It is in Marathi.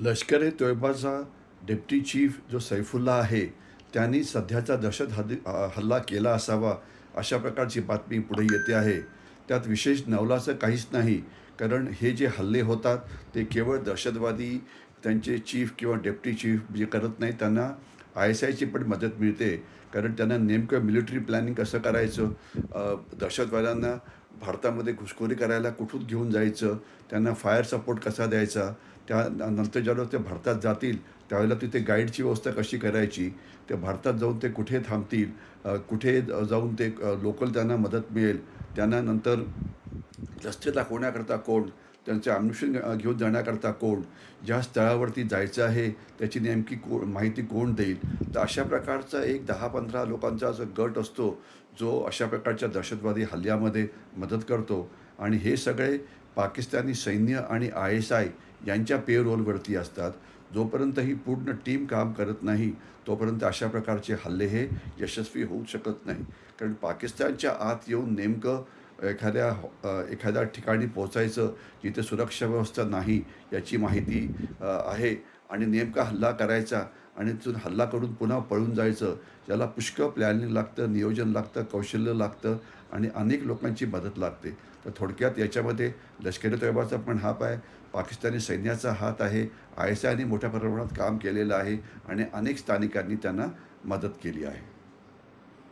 लष्कर ए तोयबाचा डेप्टी चीफ जो सैफुल्ला आहे त्यांनी सध्याचा दहशत हद हल्ला केला असावा अशा प्रकारची बातमी पुढे येते आहे. त्यात विशेष नवलाचं काहीच नाही कारण हे जे हल्ले होतात ते केवळ दहशतवादी त्यांचे चीफ किंवा डेप्टी चीफ जे करत नाही त्यांना आय एस आयची पण मदत मिळते. कारण त्यांना नेमकं मिलिटरी प्लॅनिंग कसं करायचं? दहशतवाद्यांना भारतामध्ये घुसखोरी करायला कुठून घेऊन जायचं? त्यांना फायर सपोर्ट कसा द्यायचा? त्या नंतर ज्यावेळेला ते भारतात जातील त्यावेळेला तिथे गाईडची व्यवस्था कशी करायची? ते भारतात जाऊन ते कुठे थांबतील? कुठे जाऊन ते लोकल त्यांना मदत मिळेल? त्यांना नंतर रस्ते दाखवण्याकरता कोण? त्यांचे अनुषंग घेऊन जाण्याकरता कोण? ज्या स्थळावरती जायचं आहे त्याची नेमकी को माहिती कोण देईल? तर अशा प्रकारचा एक दहा पंधरा लोकांचा जो गट असतो जो अशा प्रकारच्या दहशतवादी हल्ल्यामध्ये मदत करतो. आणि हे सगळे पाकिस्तानी सैन्य आणि आय एस आय यांच्या पे रोलवरती असतात. जोपर्यंत ही पूर्ण टीम काम करत नाही तोपर्यंत अशा प्रकारचे हल्ले हे यशस्वी होऊ शकत नाही. कारण पाकिस्तानच्या आत येऊन नेमकं एखाद्या एखाद्या ठिकाणी पोचायचं जिथे सुरक्षा व्यवस्था नाही याची माहिती आहे. आणि नेमका हल्ला करायचा आणि तिथून हल्ला करून पुन्हा पळून जायचं ज्याला पुष्कळ प्लॅनिंग लागतं नियोजन लागतं कौशल्य लागतं आणि अनेक लोकांची मदत लागते. तर थोडक्यात याच्यामध्ये लष्करी तैबाचा पण हात आहे पाकिस्तानी सैन्याचा हात आहे आय एस आयने मोठ्या प्रमाणात काम केलेलं आहे आणि अनेक स्थानिकांनी त्यांना मदत केली आहे.